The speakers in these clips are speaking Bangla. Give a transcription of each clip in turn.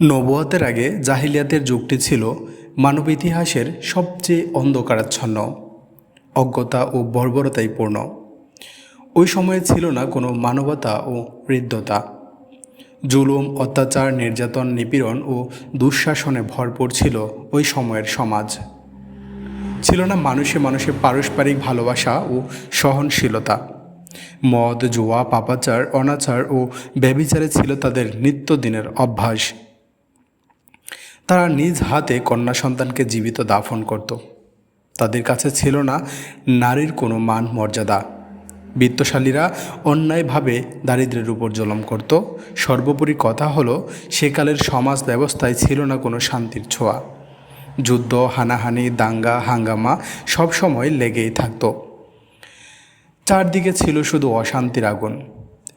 নবুয়াতের আগে জাহিলিয়াতের যুগটি ছিল মানব ইতিহাসের সবচেয়ে অন্ধকারাচ্ছন্ন, অজ্ঞতা ও বর্বরতায় পূর্ণ। ওই সময়ে ছিল না কোনো মানবতা ও হৃদ্যতা। জুলুম, অত্যাচার, নির্যাতন, নিপীড়ন ও দুঃশাসনে ভরপুর ছিল ওই সময়ের সমাজ। ছিল না মানুষে মানুষে পারস্পরিক ভালোবাসা ও সহনশীলতা। মদ, জুয়া, পাপাচার, অনাচার ও ব্যবিচারে ছিল তাদের নিত্যদিনের অভ্যাস। তারা নিজ হাতে কন্যা সন্তানকে জীবিত দাফন করত। তাদের কাছে ছিল না নারীর কোনো মান মর্যাদা। বিত্তশালীরা অন্যায়ভাবে দারিদ্রের উপর জলম করত। সর্বোপরি কথা হলো, সেকালের সমাজ ব্যবস্থায় ছিল না কোনো শান্তির ছোঁয়া। যুদ্ধ, হানাহানি, দাঙ্গা, হাঙ্গামা সবসময় লেগেই থাকত। চারদিকে ছিল শুধু অশান্তির আগুন।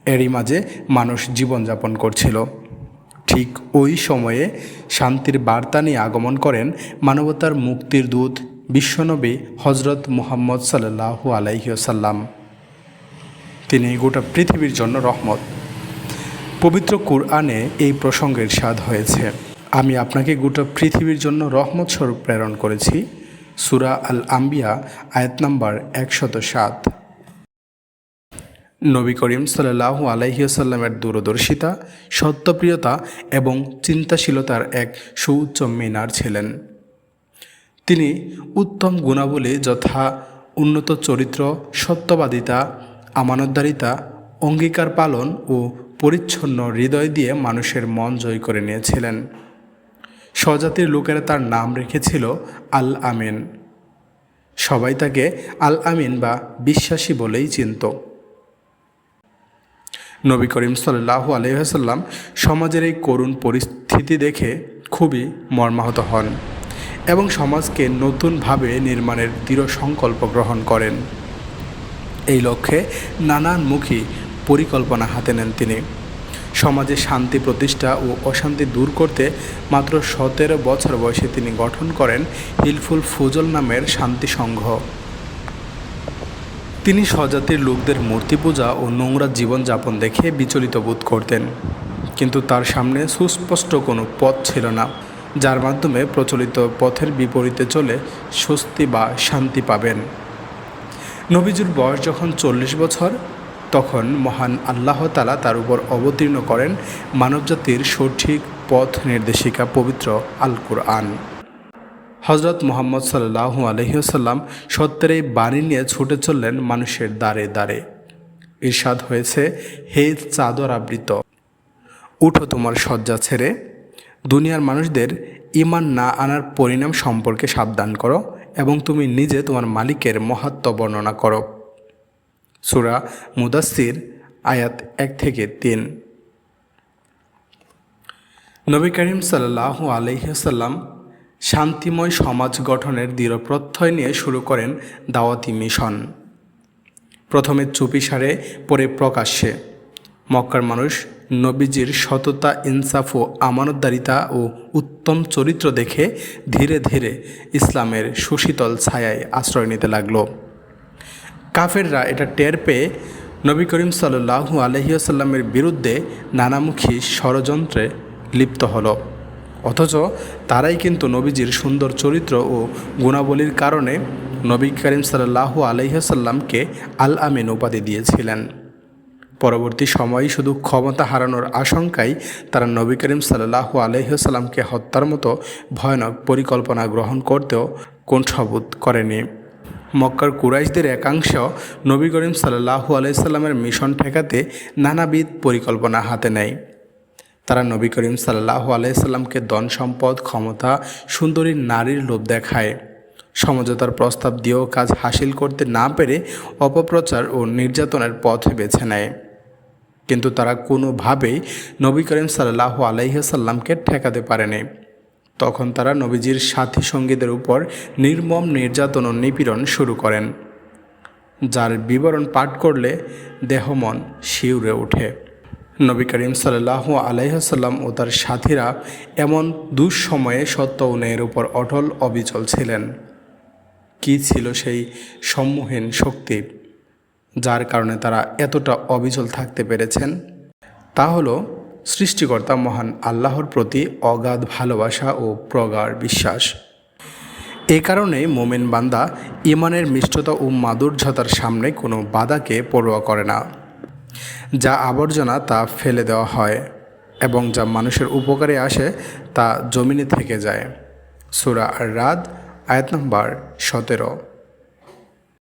এরই মাঝে মানুষ জীবনযাপন করছিল। ঠিক ওই সময়ে শান্তির বার্তা নিয়ে আগমন করেন মানবতার মুক্তির দূত বিশ্বনবী হজরত মুহাম্মদ সাল্লাহু আলাইসাল্লাম তিনি গোটা পৃথিবীর জন্য রহমত। পবিত্র কুরআনে এই প্রসঙ্গের স্বাদ হয়েছে। আমি আপনাকে গোটা পৃথিবীর জন্য রহমত স্বরূপ প্রেরণ করেছি। সুরা আল আম্বিয়া আয়াত নাম্বার একশত সাত। নবী করিম সাল্লাহু আলাইসাল্লামের দূরদর্শিতা, সত্যপ্রিয়তা এবং চিন্তাশীলতার এক সুউচ্চ মিনার ছিলেন। তিনি উত্তম গুণাবলী যথা উন্নত চরিত্র, সত্যবাদিতা, আমানতদারিতা, অঙ্গীকার পালন ও পরিচ্ছন্ন হৃদয় দিয়ে মানুষের মন জয় করে নিয়েছিলেন। স্বজাতির লোকেরা তার নাম রেখেছিল আল আমিন। সবাই তাকে আল আমিন বা বিশ্বাসী বলেই চিনত। নবী করিম সাল্লাহ আলহাম সমাজের এই করুণ পরিস্থিতি দেখে খুবই মর্মাহত হন এবং সমাজকে নতুনভাবে নির্মাণের দৃঢ় সংকল্প গ্রহণ করেন। এই লক্ষ্যে নানানমুখী পরিকল্পনা হাতে নেন তিনি। সমাজে শান্তি প্রতিষ্ঠা ও অশান্তি দূর করতে মাত্র সতেরো বছর বয়সে তিনি গঠন করেন হিলফুল ফুজল নামের শান্তি সংঘ। তিনি স্বজাতির লোকদের মূর্তি পূজা ও নোংরা জীবনযাপন দেখে বিচলিত বোধ করতেন। কিন্তু তার সামনে সুস্পষ্ট কোনো পথ ছিল না, যার মাধ্যমে প্রচলিত পথের বিপরীতে চলে স্বস্তি বা শান্তি পাবেন। নবীজুর বয়স যখন চল্লিশ বছর, তখন মহান আল্লাহ তালা তার উপর অবতীর্ণ করেন মানবজাতির সঠিক পথ নির্দেশিকা পবিত্র আল কুরআন হজরত মোহাম্মদ সাল্লাহু আলহিউসাল্লাম সত্যের এই বাণী নিয়ে ছুটে চললেন মানুষের দ্বারে দ্বারে। ঈর্ষাদ হয়েছে, হে চাদর আবৃত। উঠো তোমার শয্যা ছেড়ে। দুনিয়ার মানুষদের ইমান না আনার পরিণাম সম্পর্কে সাবধান করো এবং তুমি নিজে তোমার মালিকের মহাত্ম বর্ণনা করো। সুরা মুদাসির আয়াত এক থেকে তিন। নবী করিম সাল্লাহ আলহিহাসাল্লাম শান্তিময় সমাজ গঠনের দৃঢ় প্রত্যয় নিয়ে শুরু করেন দাওয়াতি মিশন। প্রথমে চুপিসারে পরে প্রকাশ্যে। মক্কার মানুষ নবীজির সততা, ইনসাফ ও আমানতদারিতা ও উত্তম চরিত্র দেখে ধীরে ধীরে ইসলামের সুশীতল ছায়ায় আশ্রয় নিতে লাগল। কাফেররা এটা টের পেয়ে নবী করিম সাল্লাহু আলহিউসাল্লামের বিরুদ্ধে নানামুখী ষড়যন্ত্রে লিপ্ত হলো। অথচ তারাই কিন্তু নবীজির সুন্দর চরিত্র ও গুণাবলীর কারণে নবী করিম সাল্লাহু আলহিহাসাল্লামকে আল আমিন উপাধি দিয়েছিলেন। পরবর্তী সময়ে শুধু ক্ষমতা হারানোর আশঙ্কায় তারা নবী করিম সাল্লাহু আলহিহাসাল্লামকে হত্যার মতো ভয়ানক পরিকল্পনা গ্রহণ করতেও কুণ্ঠবোধ করেনি। মক্কার কুরাইশদের একাংশ নবী করিম সাল্লাহু আলাইসাল্লামের মিশন ঠেকাতে নানাবিধ পরিকল্পনা হাতে নেয়। তারা নবী করিম সাল্লাহ আলাইসাল্লামকে ধন সম্পদ, ক্ষমতা, সুন্দরী নারীর লোভ দেখায়। সমঝোতার প্রস্তাব দিয়েও কাজ হাসিল করতে না পেরে অপপ্রচার ও নির্যাতনের পথ বেছে নেয়। কিন্তু তারা কোনোভাবেই নবী করিম সাল্লাহ আলাইসাল্লামকে ঠেকাতে পারেনি। তখন তারা নবীজির সাথী সঙ্গীদের উপর নির্মম নির্যাতন ও নিপীড়ন শুরু করেন, যার বিবরণ পাঠ করলে দেহমন শিউরে ওঠে। নবী করিম সাল্লাহ আলাইসাল্লাম ও তার সাথীরা এমন দুঃসময়ে সত্য উন্নয়ের উপর অটল অবিচল ছিলেন। কি ছিল সেই সম্মোহীন শক্তি যার কারণে তারা এতটা অবিচল থাকতে পেরেছেন? তা হলো সৃষ্টিকর্তা মহান আল্লাহর প্রতি অগাধ ভালোবাসা ও প্রগাঢ় বিশ্বাস। এ কারণে মোমেন বান্দা ইমানের মিষ্টতা ও মাধুর্যতার সামনে কোনো বাধাকে পরোয়া করে না। যা আবর্জনা তা ফেলে দেওয়া হয় এবং যা মানুষের উপকারে আসে তা জমিনে থেকে যায়। সুরা আর রাত আয়াত নম্বর সতেরো।